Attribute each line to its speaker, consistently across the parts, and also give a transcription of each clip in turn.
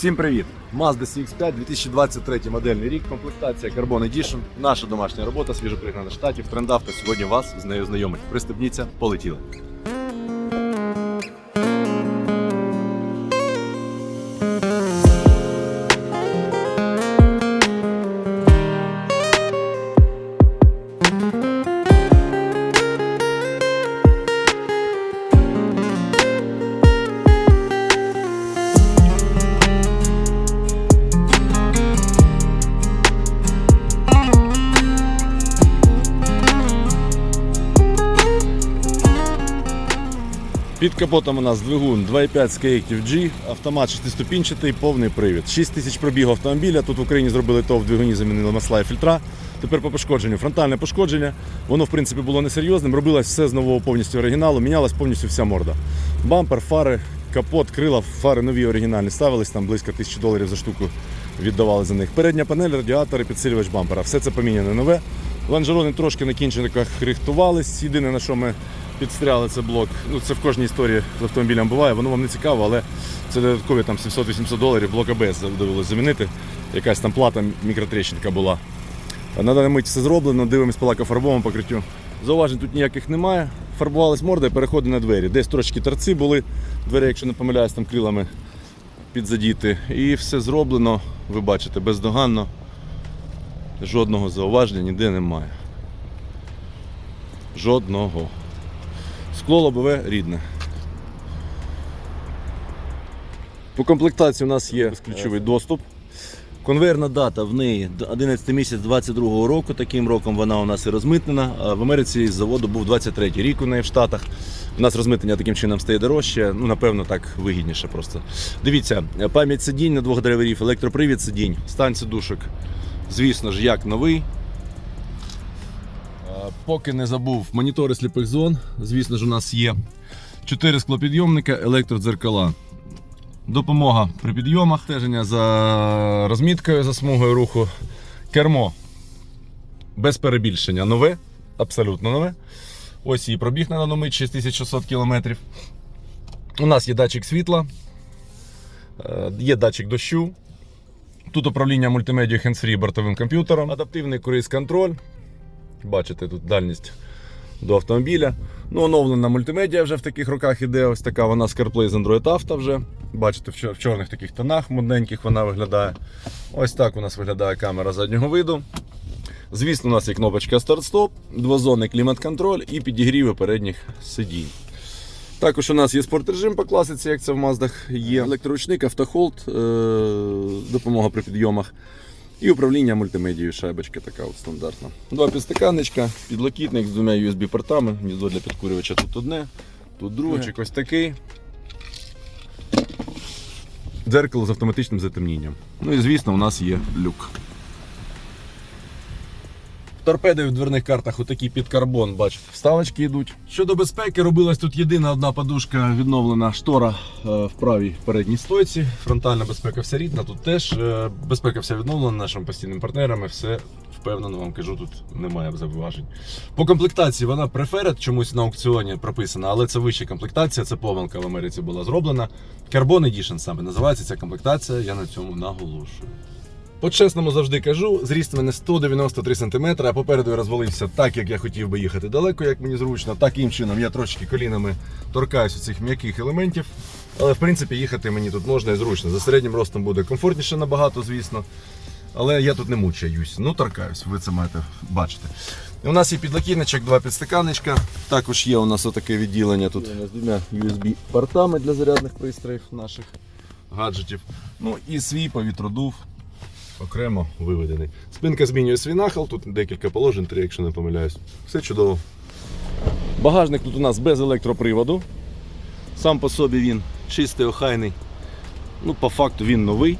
Speaker 1: Всім привіт! Mazda CX-5 2023 модельний рік, комплектація Carbon Edition, наша домашня робота, свіжопригнана штатів, трендавто. Сьогодні вас з нею знайомить. Пристебніться, полетіли. Під капотом у нас двигун 2.5 з K-Active G, автомат шестиступінчатий, повний привід. 6 тисяч пробігу автомобіля. Тут в Україні зробили то в двигуні, замінили масла і фільтра. Тепер по пошкодженню. Фронтальне пошкодження. Воно в принципі було несерйозним. Робилось все з нового повністю оригіналу, мінялась повністю вся морда. Бампер, фари, капот, крила, фари нові оригінальні ставились, там близько тисячі доларів за штуку віддавали за них. Передня панель, радіатори, підсилювач бампера. Все це поміняне нове. Лонжерони трошки на кінчиках рихтувались. Єдине, на що ми підстряли, це блок. Ну, це в кожній історії з автомобілем буває, воно вам не цікаво, але це додаткові там 700-800 доларів блок АБС довелося замінити. Якась там плата мікротрещинка була. На даний мить все зроблено, дивимось по лакофарбовому покриттю. Зауважень тут ніяких немає. Фарбувалась морда і переходи на двері. Десь трошки торці були, двері, якщо не помиляюсь, там крилами підзадіти. І все зроблено, ви бачите, бездоганно. Жодного зауваження ніде немає. Жодного. Скло лобове рідне. По комплектації у нас є ключовий доступ. Конвейерна дата в неї 11 місяць 22 року. Таким роком вона у нас і розмитнена. В Америці з заводу був 23 рік у неї в Штатах. У нас розмитнення таким чином стає дорожче. Ну, напевно, так вигідніше просто. Дивіться, пам'ять сидінь на двох драйверів, електропривід сидінь, стань сидушок. Звісно ж, як новий. Поки не забув монітори сліпих зон. Звісно ж, у нас є 4 склопідйомника, електродзеркала. Допомога при підйомах, стеження за розміткою, за смугою руху. Кермо без перебільшення нове, абсолютно нове. Ось її пробіг на даному 6600 км. У нас є датчик світла, е, є датчик дощу. Тут управління мультимедіа hands-free бортовим комп'ютером, адаптивний круїз-контроль. Бачите, тут дальність до автомобіля. Ну, оновлена мультимедіа вже в таких роках іде. Ось така вона з CarPlay з Android Auto вже. Бачите, в чорних таких тонах модненьких вона виглядає. Ось так у нас виглядає камера заднього виду. Звісно, у нас є кнопочка старт-стоп, двозонний клімат-контроль і підігріви передніх сидінь. Також у нас є спорт-режим по класиці, як це в Маздах є. Електроручник, автохолд, е- допомога при підйомах. І управління мультимедією, шайбочка така от стандартна. Два підстаканничка, підлокітник з двома USB-портами, гніздо для підкурювача тут одне, тут другочок ось такий. Дзеркало з автоматичним затемнінням. Ну і звісно, у нас є люк. Торпеди в дверних картах отакі під карбон, бачите, вставочки йдуть. Щодо безпеки, робилась тут єдина одна подушка відновлена штора е, в правій передній стойці. Фронтальна безпека вся рідна, тут теж е, безпека вся відновлена нашими постійними партнерами. Все впевнено вам кажу, тут немає зауважень. По комплектації вона Preferred, чомусь на аукціоні прописана, але це вища комплектація, це помилка в Америці була зроблена. Carbon Edition саме називається ця комплектація, я на цьому наголошую. По-чесному завжди кажу, зріст в мене 193 см, а попереду я розвалився так, як я хотів би їхати далеко, як мені зручно. Таким чином я трошки колінами торкаюся цих м'яких елементів. Але в принципі їхати мені тут можна і зручно. За середнім ростом буде комфортніше набагато, звісно. Але я тут не мучаюсь. Ну, торкаюсь, ви це маєте бачити. У нас є підлокітничок, два підстаканничка. Також є у нас отаке відділення тут з двома USB-портами для зарядних пристроїв наших гаджетів. Ну і свій повітродув окремо виведений. Спинка змінює свій нахил, тут декілька положень, три, якщо не помиляюсь. Все чудово. Багажник тут у нас без електроприводу. Сам по собі він чистий, охайний. Ну, по факту він новий.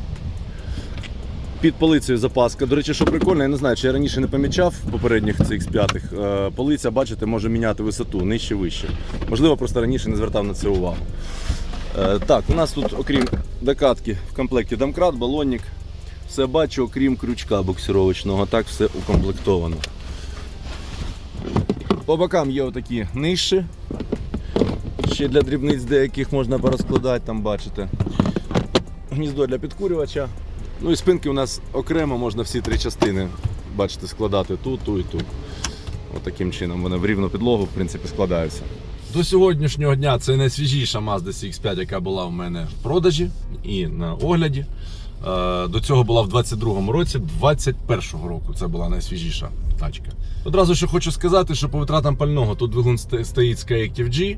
Speaker 1: Під полицею запаска. До речі, що прикольно, я не знаю, чи я раніше не помічав попередніх cx 5 Е, Полиця, бачите, може міняти висоту нижче вище. Можливо, просто раніше не звертав на це увагу. Е, Так, у нас тут, окрім докатки, в комплекті домкрат, балонник. Все бачу, окрім крючка буксировочного, так все укомплектовано. По бокам є отакі ниші. Ще для дрібниць деяких можна порозкладати, там бачите. гніздо для підкурювача. Ну і спинки у нас окремо можна всі три частини, бачите, складати ту, ту і ту. Отаким чином вони в рівну підлогу в принципі складаються. До сьогоднішнього дня це найсвіжіша Mazda CX5, яка була в мене в продажі і на огляді. Е, До цього була в 22-му році, 21-го року це була найсвіжіша тачка. Одразу ще хочу сказати, що по витратам пального тут двигун стоїть Skyactiv G.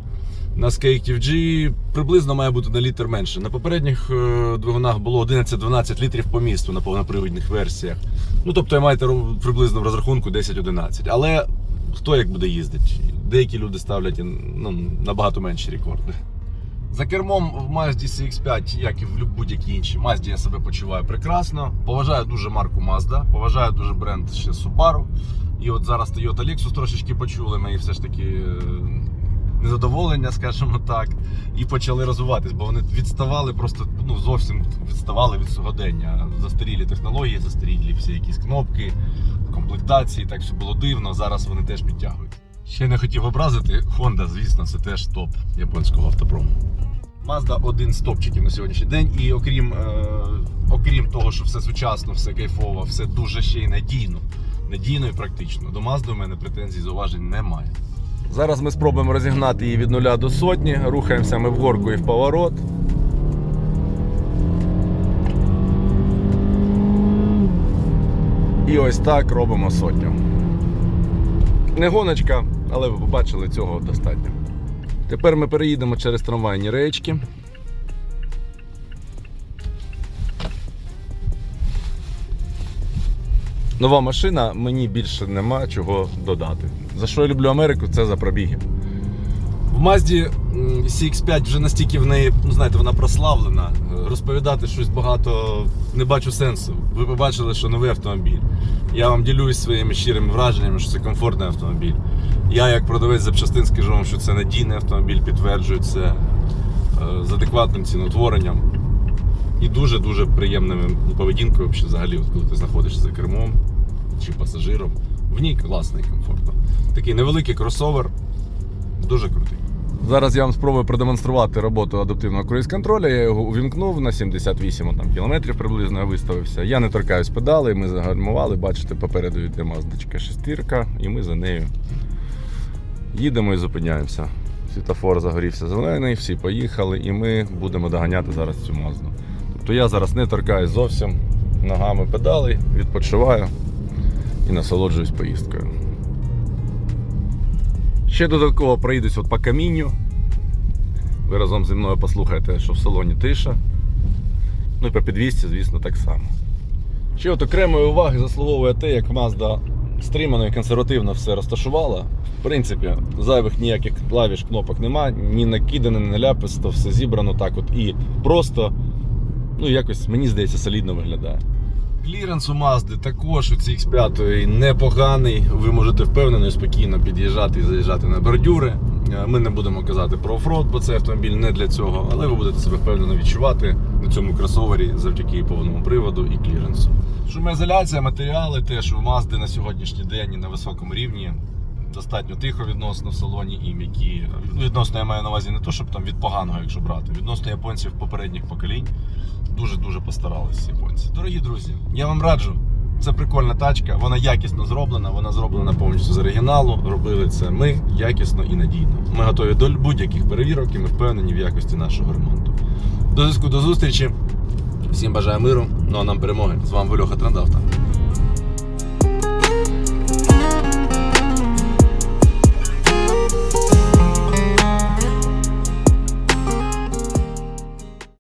Speaker 1: На Skyactiv приблизно має бути на літр менше. На попередніх е, двигунах було 11-12 літрів по місту на повнопривідних версіях. Ну тобто маєте приблизно в розрахунку 10-11. Але хто як буде їздити? Деякі люди ставлять ну, набагато менші рекорди. За кермом в Mazda CX5, як і в будь-якій іншій Mazda, я себе почуваю прекрасно. Поважаю дуже марку Mazda, поважаю дуже бренд ще Subaru. І от зараз Toyota Lexus трошечки почули мої все ж таки е, незадоволення, скажімо так, і почали розвиватись, бо вони відставали просто ну, зовсім відставали від сьогодення. Застарілі технології, застарілі всі якісь кнопки, комплектації, так все було дивно. Зараз вони теж підтягують. Ще не хотів образити. Honda, звісно, це теж топ японського автопрому. Mazda один з топчиків на сьогоднішній день. І окрім, е, окрім того, що все сучасно, все кайфово, все дуже ще й надійно. Надійно і практично. До Mazda у мене претензій зауважень немає. Зараз ми спробуємо розігнати її від нуля до сотні. Рухаємося ми в горку і в поворот. І ось так робимо сотню. Не гоночка, але ви побачили цього достатньо. Тепер ми переїдемо через трамвайні речки. Нова машина, мені більше нема чого додати. За що я люблю Америку, це за пробіги. В Мазді CX5 вже настільки в неї, ну знаєте, вона прославлена. Е, Розповідати щось багато не бачу сенсу. Ви побачили, що новий автомобіль. Я вам ділюсь своїми щирими враженнями, що це комфортний автомобіль. Я, як продавець запчастин, скажу вам, що це надійний автомобіль, підтверджую це е, з адекватним ціноутворенням і дуже-дуже приємною поведінкою взагалі, коли ти знаходишся за кермом чи пасажиром. В ній класно і комфортно. Такий невеликий кросовер, дуже крутий. Зараз я вам спробую продемонструвати роботу адаптивного круїз-контроля. Я його увімкнув на 78 там, кілометрів приблизно я виставився. Я не торкаюсь педалей, ми загальмували, бачите, попереду йде маздочка шестірка, і ми за нею їдемо і зупиняємося. Світофор загорівся зелений, всі поїхали, і ми будемо доганяти зараз цю мазду. Тобто я зараз не торкаюсь зовсім ногами педалей, відпочиваю і насолоджуюсь поїздкою. Ще додатково проїдусь от по камінню. Ви разом зі мною послухаєте, що в салоні тиша. Ну і по підвісці, звісно, так само. Ще от окремої уваги заслуговує те, як Mazda стримано і консервативно все розташувала. В принципі, зайвих ніяких клавіш, кнопок нема, ні накидане, ні наляписто, все зібрано так от і просто, ну якось, мені здається, солідно виглядає. Кліренс у Mazda також у CX5 непоганий. Ви можете впевнено і спокійно під'їжджати і заїжджати на бордюри. Е, Ми не будемо казати про оффроуд, бо цей автомобіль не для цього, але ви будете себе впевнено відчувати на цьому кросовері завдяки повному приводу і кліренсу. Шумоізоляція, матеріали теж у Mazda на сьогоднішній день на високому рівні. Достатньо тихо відносно в салоні і м'які. Ну, Відносно я маю на увазі не то, щоб там від поганого, якщо брати. Відносно японців попередніх поколінь дуже-дуже постарались японці. Дорогі друзі, я вам раджу. Це прикольна тачка, вона якісно зроблена, вона зроблена повністю з оригіналу. Робили це ми якісно і надійно. Ми готові до будь-яких перевірок і ми впевнені в якості нашого ремонту. До зв'язку, до зустрічі. Всім бажаю миру, ну а нам перемоги. З вами Вольоха Трендавта.